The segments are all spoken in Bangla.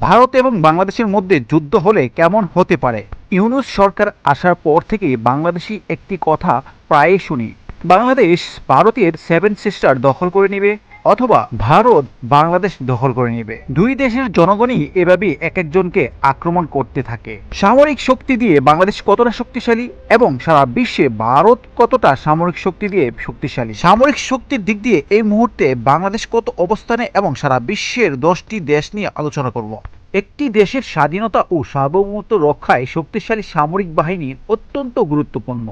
ভারত এবং বাংলাদেশের মধ্যে যুদ্ধ হলে কেমন হতে পারে? ইউনুস সরকার আসার পর থেকে বাংলাদেশি একটি কথা প্রায়ই শুনি। বাংলাদেশ ভারতের সেভেন সিস্টার দখল করে নেবে অথবা ভারত বাংলাদেশ দখল করে নেবে। দুই দেশের জনগণই এভাবে এক একজনকে আক্রমণ করতে থাকে। সামরিক শক্তি দিয়ে বাংলাদেশ কতটা শক্তিশালী এবং সারা বিশ্বে ভারত কতটা সামরিক শক্তি দিয়ে শক্তিশালী? সামরিক শক্তির দিক দিয়ে এই মুহূর্তে বাংলাদেশ কত অবস্থানে এবং সারা বিশ্বের দশটি দেশ নিয়ে আলোচনা করব। একটি দেশের স্বাধীনতা ও সার্বভৌমত্ব রক্ষায় শক্তিশালী সামরিক বাহিনী অত্যন্ত গুরুত্বপূর্ণ।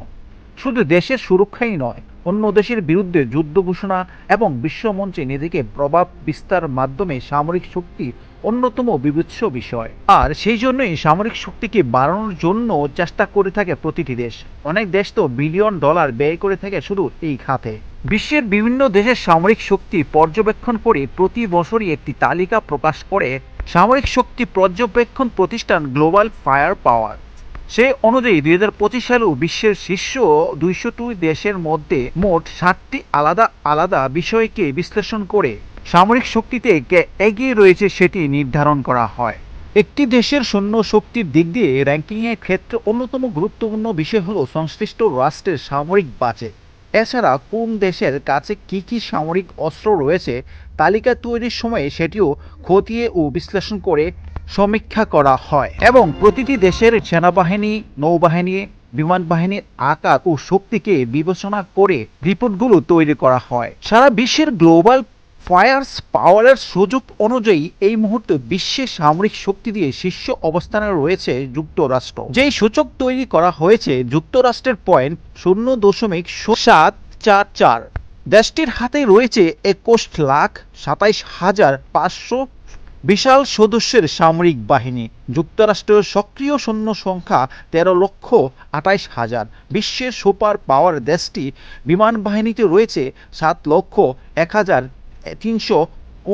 শুধু দেশের সুরক্ষাই নয়, অন্য দেশের বিরুদ্ধে যুদ্ধ ঘোষণা এবং বিশ্বমঞ্চে নিজেকে প্রভাব বিস্তার মাধ্যমে সামরিক শক্তি অন্যতম বিবেচ্য বিষয়। আর সেই জন্যই সামরিক শক্তিকে বাড়ানোর জন্য চেষ্টা করে থাকে প্রতিটি দেশ। অনেক দেশ তো বিলিয়ন ডলার ব্যয় করে থাকে শুধু এই খাতে। বিশ্বের বিভিন্ন দেশের সামরিক শক্তি পর্যবেক্ষণ করে প্রতি বছরই একটি তালিকা প্রকাশ করে সামরিক শক্তি পর্যবেক্ষণ প্রতিষ্ঠান গ্লোবাল ফায়ার পাওয়ার সে অনুযায়ী দুই হাজার পঁচিশ সালেও বিশ্বের শীর্ষ দুইশোটি দেশের মধ্যে মোট ষাটটি আলাদা আলাদা বিষয়কে বিশ্লেষণ করে সামরিক শক্তিতে এগিয়ে রয়েছে সেটি নির্ধারণ করা হয়। একটি দেশের সৈন্য শক্তির দিক দিয়ে র্যাঙ্কিংয়ের ক্ষেত্রে অন্যতম গুরুত্বপূর্ণ বিষয় হল সংশ্লিষ্ট রাষ্ট্রের সামরিক বাজেট। এছাড়া কোন দেশের কাছে কী কী সামরিক অস্ত্র রয়েছে তালিকা তৈরির সময়ে সেটিও খতিয়ে ও বিশ্লেষণ করে সমীক্ষা করা হয়। এবং প্রতিটি দেশের সেনাবাহিনী, নৌবাহিনী বিমান বাহিনীর আকার ও শক্তিকে বিবেচনা করে রিপোর্টগুলো তৈরি করা হয়। সারা বিশ্বের গ্লোবাল ফায়ার্স পাওয়ারের সুযোগ অনুযায়ী এই মুহূর্তে বিশ্বের সামরিক শক্তি দিয়ে শীর্ষ অবস্থানে রয়েছে যুক্তরাষ্ট্র। যেই সূচক তৈরি করা হয়েছে, যুক্তরাষ্ট্রের পয়েন্ট শূন্য দশমিক সাত চার চার। দেশটির হাতে রয়েছে একুশ লাখ সাতাইশ হাজার পাঁচশো বিশাল সদস্যের সামরিক বাহিনী। যুক্তরাষ্ট্রের সক্রিয় সৈন্য সংখ্যা তেরো লক্ষ আঠাইশ হাজার। বিশ্বের সুপার পাওয়ার দেশটি বিমান বাহিনীতে রয়েছে সাত লক্ষ এক হাজার তিনশো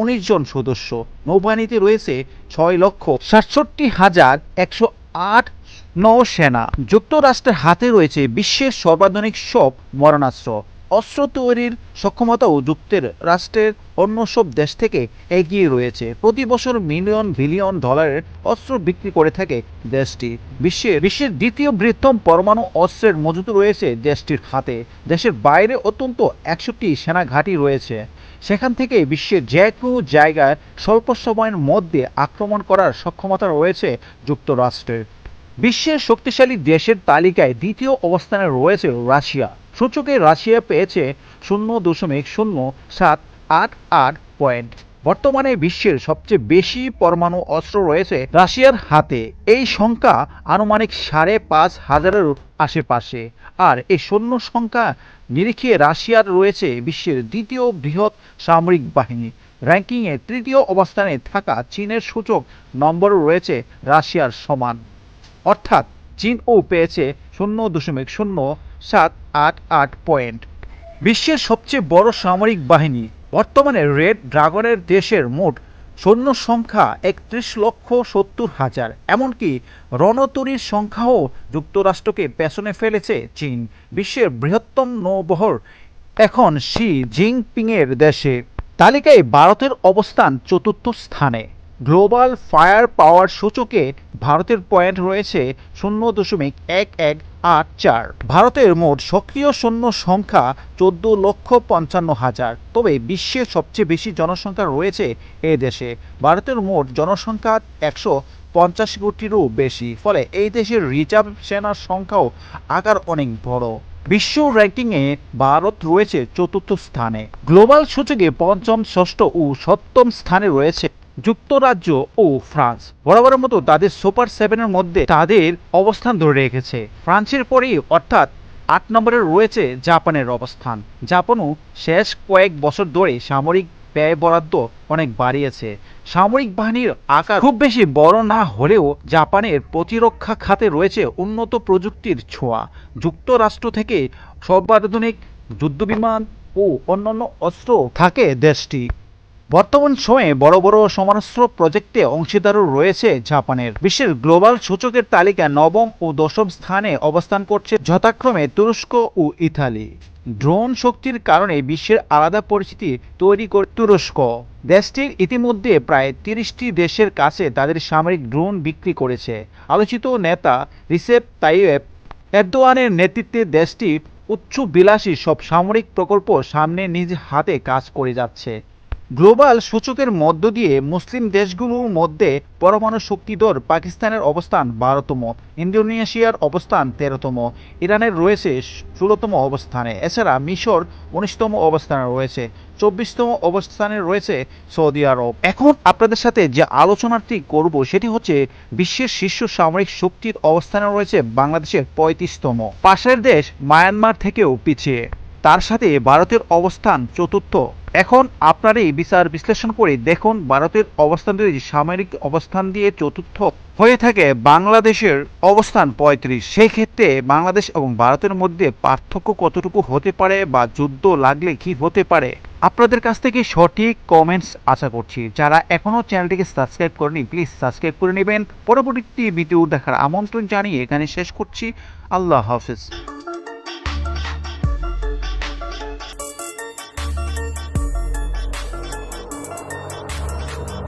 উনিশ জন সদস্য। নৌবাহিনীতে রয়েছে ছয় লক্ষ সাতষট্টি হাজার একশো আট নৌসেনা। যুক্তরাষ্ট্রের হাতে রয়েছে বিশ্বের সর্বাধুনিক সব মরণাস্ত্র। অস্ত্র তৈরির সক্ষমতাও যুক্তের রাষ্ট্রের অন্য সব দেশ থেকে এগিয়ে রয়েছে। প্রতি বছর মিলিয়ন বিলিয়ন ডলারের অস্ত্র বিক্রি করে থাকে দেশটি। বিশ্বের বিশ্বের দ্বিতীয় বৃহত্তম পরমাণু অস্ত্রের মজুত রয়েছে দেশটির হাতে। দেশের বাইরে অত্যন্ত একষট্টি সেনা ঘাঁটি রয়েছে। সেখান থেকে বিশ্বের যে কোনো জায়গায় স্বল্প সময়ের মধ্যে আক্রমণ করার সক্ষমতা রয়েছে যুক্তরাষ্ট্রের। বিশ্বের শক্তিশালী দেশের তালিকায় দ্বিতীয় অবস্থানে রয়েছে রাশিয়া। সূচকে রাশিয়া পেয়েছে শূন্য দশমিক শূন্য সাত আট আট পয়েন্ট। বর্তমানে বিশ্বের সবচেয়ে বেশি পরমাণু অস্ত্র রয়েছে রাশিয়ার হাতে। এই সংখ্যা আনুমানিক সাড়ে পাঁচ হাজারের আশেপাশে। আর এই সৈন্য সংখ্যা নিরিখে রাশিয়ার রয়েছে বিশ্বের দ্বিতীয় বৃহৎ সামরিক বাহিনী। র্যাঙ্কিংয়ে তৃতীয় অবস্থানে থাকা চীনের সূচক নম্বর রয়েছে রাশিয়ার সমান। অর্থাৎ চীনও পেয়েছে শূন্য দশমিক শূন্য সাত আট আট পয়েন্ট। বিশ্বের সবচেয়ে বড় সামরিক বাহিনী বর্তমানে রেড ড্রাগনের দেশের মোট সৈন্য সংখ্যা একত্রিশ লক্ষ সত্তর হাজার। এমনকি রণতরীর সংখ্যাও যুক্তরাষ্ট্রকে পেছনে ফেলেছে চীন, বিশ্বের বৃহত্তম নৌবহর এখন শি জিনপিংয়ের দেশে। তালিকায় ভারতের অবস্থান চতুর্থ স্থানে। গ্লোবাল ফায়ার পাওয়ার সূচকে ভারতের পয়েন্ট রয়েছে শূন্য দশমিক এক এক আট চার। ভারতের মোট সক্রিয় সৈন্য সংখ্যা চোদ্দ লক্ষ পঞ্চান্ন হাজার। তবে বিশ্বের সবচেয়ে বেশি জনসংখ্যা রয়েছে এ দেশে। ভারতের মোট জনসংখ্যা একশো পঞ্চাশ কোটিরও বেশি। ফলে এই দেশের রিজার্ভ সেনার সংখ্যাও আকার অনেক বড়। বিশ্ব র্যাঙ্কিংয়ে ভারত রয়েছে চতুর্থ স্থানে। গ্লোবাল সূচকে পঞ্চম, ষষ্ঠ ও সপ্তম স্থানে রয়েছে যুক্তরাজ্য ও ফ্রান্স বরাবরের মতো তাদের সুপার সেভেনের মধ্যে তাদের অবস্থান ধরে রেখেছে। ফ্রান্সের পরেই অর্থাৎ আট নম্বরে রয়েছে জাপানের অবস্থান। জাপানও শেষ কয়েক বছর ধরে সামরিক ব্যয় বরাদ্দ অনেক বাড়িয়েছে। সামরিক বাহিনীর আকার খুব বেশি বড় না হলেও জাপানের প্রতিরক্ষা খাতে রয়েছে উন্নত প্রযুক্তির ছোঁয়া। যুক্তরাষ্ট্র থেকে সর্বাধুনিক যুদ্ধবিমান ও অন্যান্য অস্ত্র থাকে দেশটি। বর্তমান সময়ে বড় বড় সমরাস্ত্র প্রজেক্টে অংশীদারও রয়েছে জাপানের। বিশ্বের গ্লোবাল সূচকের তালিকা নবম ও দশম স্থানে অবস্থান করছে যথাক্রমে তুরস্ক ও ইতালি। ড্রোন শক্তির কারণে বিশ্বের আলাদা পরিস্থিতি তৈরি করে তুরস্ক। দেশটির ইতিমধ্যে প্রায় তিরিশটি দেশের কাছে তাদের সামরিক ড্রোন বিক্রি করেছে। আলোচিত নেতা রিসেপ তাইয়েব এরদোয়ানের নেতৃত্বে দেশটি উচ্চ বিলাসী সব সামরিক প্রকল্প সামনে নিজ হাতে কাজ করে যাচ্ছে। গ্লোবাল সূচকের মধ্য দিয়ে মুসলিম দেশগুলোর মধ্যে পরমাণু শক্তিধর পাকিস্তানের অবস্থান বারোতম, ইন্দোনেশিয়ার অবস্থান তেরোতম, ইরানের রয়েছে ষোলোতম অবস্থানে। এছাড়া মিশর উনিশতম অবস্থানে রয়েছে, চব্বিশতম অবস্থানে রয়েছে সৌদি আরব। এখন আপনাদের সাথে যে আলোচনাটি করব সেটি হচ্ছে বিশ্বের শীর্ষ সামরিক শক্তির অবস্থানে রয়েছে বাংলাদেশের পঁয়ত্রিশতম। পাশের দেশ মায়ানমার থেকেও পিছিয়ে। তার সাথে ভারতের অবস্থান চতুর্থ। এখন আপনার এই বিচার বিশ্লেষণ করে দেখুন ভারতের অবস্থান যদি সামরিক অবস্থান দিয়ে চতুর্থ হয়ে থাকে বাংলাদেশের অবস্থান পঁয়ত্রিশ। সেই ক্ষেত্রে বাংলাদেশ এবং ভারতের মধ্যে পার্থক্য কতটুকু হতে পারে বা যুদ্ধ লাগলে কি হতে পারে? আপনাদের কাছ থেকে সঠিক কমেন্টস আশা করছি। যারা এখনও চ্যানেলটিকে সাবস্ক্রাইব করেনি প্লিজ সাবস্ক্রাইব করে নেবেন। পরবর্তী ভিডিও দেখার আমন্ত্রণ জানিয়ে এখানে শেষ করছি। আল্লাহ হাফিজ।